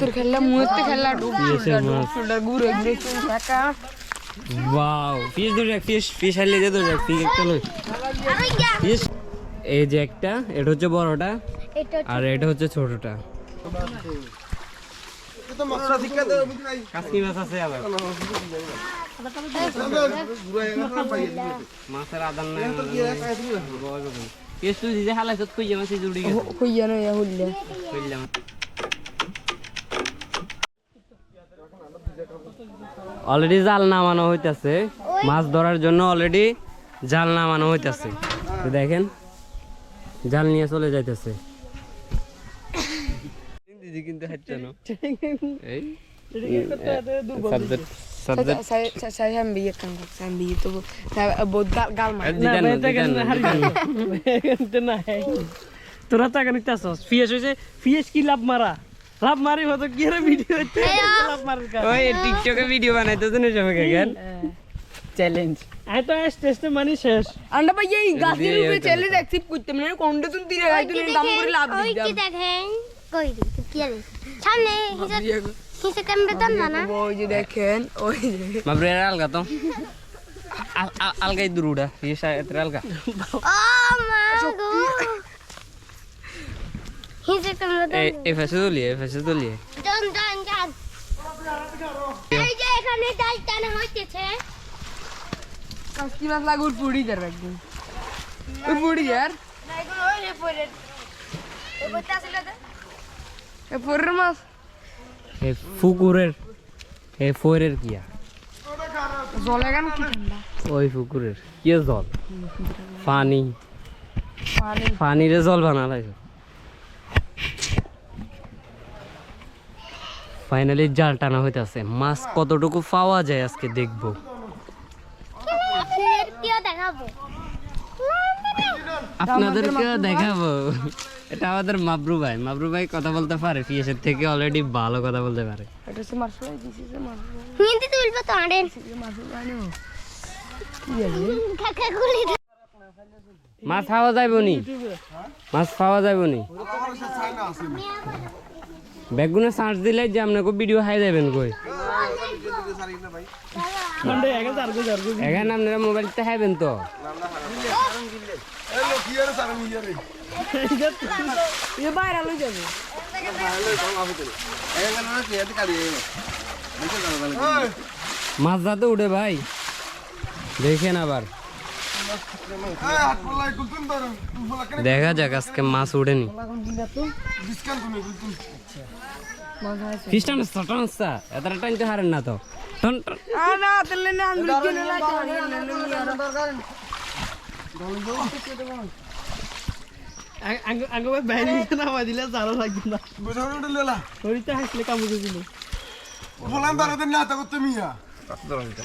তোর খেললা মুহূর্তে খেললা ডুব Yes, ঘুরে ঘুরে একা ওয়াও ফিশ ধরে ফিশ ফিশ হাইলে যে ধরে ফিশ একটা লই। ফিশ এই যে একটা এটা হচ্ছে বড়টা আর এটা হচ্ছে ছোটটা। কাসকি মাছ আছে আবার। মাছের আদান নাই যে মাছ জুড়ি গেছে। হইলে। অলরেডি জাল নামানো হইতাছে। মাছ ধরার জন্য অলরেডি জাল নামানো হইতাছে। দেখেন জাল নিয়ে চলে যাইতেছে। দিদি কিন্তু না। এই সাবজেক্ট সাবজেক্ট mah তোরা নিতে আসস ফিয়েস হয়েছে ফিয়েস কি লাভ মারা? লাভ মারি মতো কি রে ভিডিও হচ্ছে লাভ মারার কাজ ওই টিকটকে ভিডিও বানাইতে জন্য সব গেল চ্যালেঞ্জ আই তো আজ টেস্টে মানি শেষ। আন্ডা ভাই এই গাছের উপরে চ্যালেঞ্জ অ্যাকসেপ্ট করতে মানে কোনটা তুমি তীরে গাছ তুমি দাম করে লাভ দিই ওই কি দেখেন? কই দি কি আরে সামনে হিসাব হিসাব ক্যামেরা দাম না না? ওই যে দেখেন ওই যে মাবরে আলগা তো। আলগাই দুরুডা হিসাব এত আলগা। ও মা গো। হিসা ক্যামেরা দাম এই এই ফেসে তুলিয়ে ফেসে তুলিয়ে দান দান দান এই যে এখানে ডাল টানা হইতেছে কাস্কি মাছ লাগুর পুড়ি যার একদম ওই পুড়ি যার এ পরের মাছ এই ফুকুরের এই ফোরের কিয়া জলে গান কি ঠান্ডা ওই পুকুরের কি জল পানি পানি পানিরে জল বানালাইছো ফাইনালি জাল টানা হইতাছে। মাছ কতটুকু পাওয়া যায় আজকে দেখব। আপনাদেরকে দেখাবো। এটা আমাদের মাবরু ভাই। মাবরু ভাই কথা বলতে পারে পিএসের থেকে অলরেডি ভালো কথা বলতে পারে। মাছ খাওয়া যাইব নি? মাছ খাওয়া যাইব নি? বেগুনে সার্চ দিলে যে আপনাকে ভিডিও হাই যাবেন কই? এখানে আপনারা মোবাইলতে হাইবেন তো। মাছ যাতে উঠে ভাই। দেখেন আবার। দেখা যাক আজকে মাছ উঠেনি খ্রিস্টান টানতে হারেন না তো। বাইরে নামা দিলে লাগবে না। ওইটা হাসলে কামড়ে দিল। আইজান না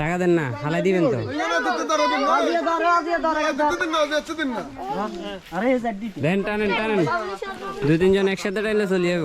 টাকা দেন না হালাই দিবেন তো দেন টানেন টানেন দুই তিনজন একসাথে টাইলে চলে যাব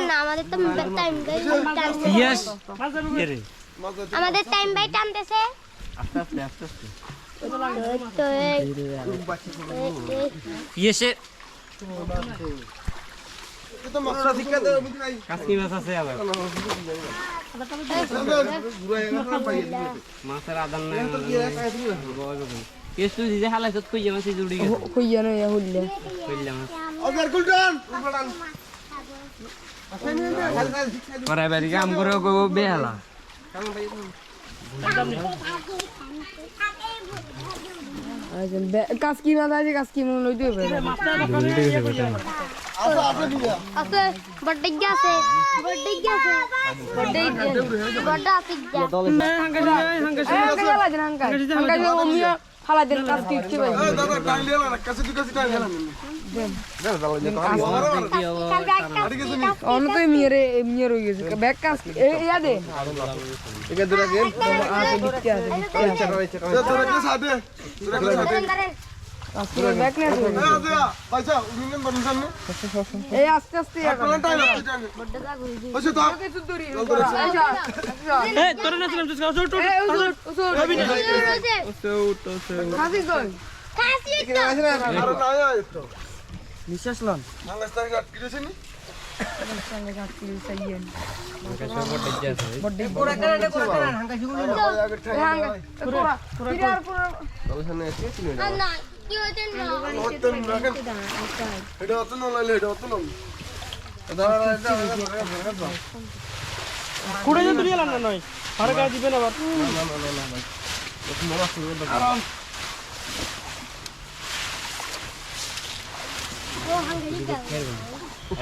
না, আমাদের তো টাইম বাই টানতেছে ইয়েস আমাদের টাইম বাই টানতেছে আস্তে আস্তে আস্তে আস্তে তো এই ইয়েসে কাসকি মাছ আছে আবার মাছের আদান নাই ফিশ তুই যে হালাইছত কইয়া মাছ জুড়ি গেছে কইয়া নয় হইলে কইলা মাছ ওকে গুলটান গুলটান পরে বাড়ি কাম করে কইব বেহালা কাজকি মাছ আছে কাজকি মাছ লইতে হবে আছে আছে নিয়া আছে বড় গেছে বড় গেছে বড় আছে হাঙ্কা দেন হাঙ্কা হাঙ্কা যে অমিয়া হালা দেন কাজকি কি ভাই দাদা টাইম লিয়া না কাছে তুই কাছে টাইম লিয়া না দাদা দাদা আরে কিছু নি অন্য তো মিয়ারে মিয়ার হয়ে গেছে। ব্যাগ কাজ এ ইয়া দে। একে দূরে গেল আছে বিটকে আছে। তোরা কে সাথে তোরা কে সাথে ইয়া আচ্ছা নিঃশ্বাস লন নাঙ্গাস এটা অতন লাইলে এটা অতন দাদা দাদা কুড়ে যে তুই না নয়। আর গা দিবেন আবার।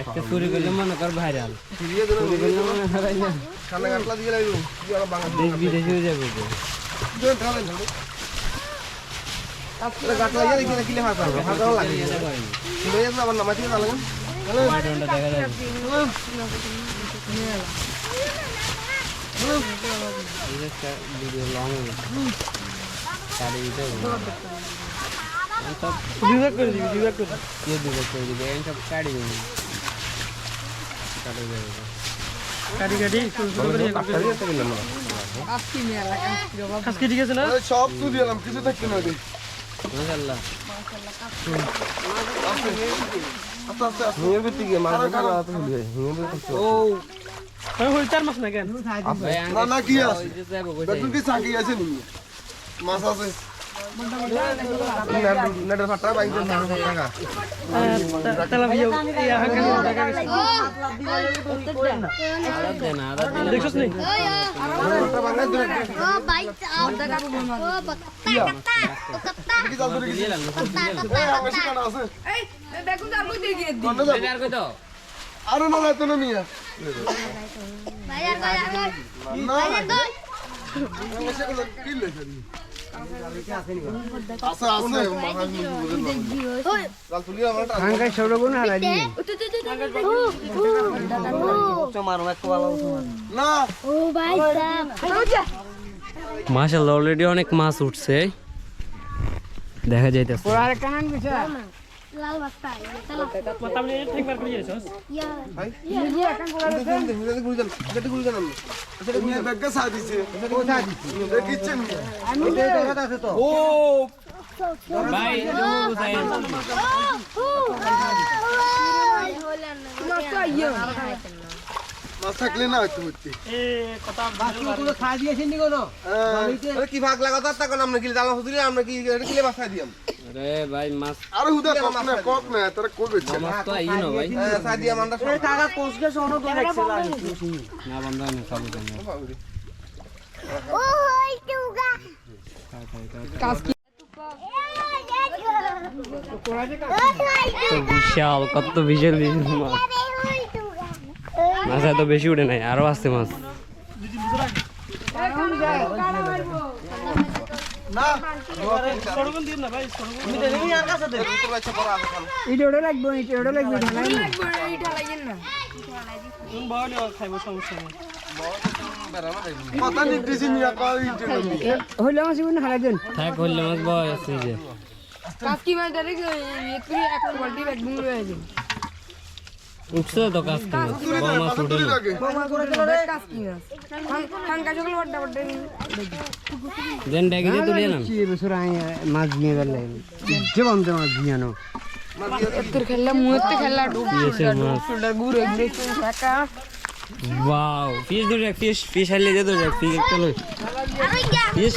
একটা চুরি করলে মনে কর ভাইরাল। চুরি করলে মনে কর বিদেশে যাবে সব তুই দিলাম কিছু থাকতে না মাশাআল্লাহ। মাছ আছে মাছ আছে আর না তো মিয়া বাজার বাজার বাজার কই মাশাআল্লাহ অলরেডি অনেক মাছ উঠছে। দেখা যাইতেছে। ওরা আর কানান বিছা লাল বাস্তা চলো মাথা মানে ঠিক করে যাইছস ইয়া ইয়ে কান কোলা এটা গুলি জান এটা গুলি জান এটা গুলি ব্যাগকে সা দিছে ও সা দিছে এটা কিচেন ও ভাই তুমি বুঝাই তো ইয়ে মাছ থাকলে না কি ভাগ লাগা তার টাকা আমরা কি জানা হুদিলে আমরা কি এটা কিলে বাসা দিয়াম আরে ভাই মাছ। আরে হুদা কক না কক না তোরা কই বেছে মাছ তো আই না ভাই। সা দিয়াম আমরা সব টাকা কোসকে শোনো তো দেখছে না বন্ধ না সব জানি ও হই তুগা কাজকি তো বিশাল কত বিশাল বিশাল মাছ। মাছ এত বেশি উঠে নাই আরও আছে মাছ। উঠছে তো কাজ কি মাছ বড় মাছ। উঠে তুলি না। লাগে করে দিলে কাজকি মাছ হাঙ্কা সকল বড় বড় দেন ডেকে দিয়ে তুলে এলাম। বছর আই মাছ নিয়ে গেল জীবন তো মাছ নিয়ে আনো। এত্তর খেললা মুহূর্তে খেললা পিএসের মাছ। ঘুরে ঘুরে ঢাকা ওয়াও ফিশ ধরে ফিশ ফিশ হাইলে দে ধরে ফিশ একটা লই। আরে গা ফিশ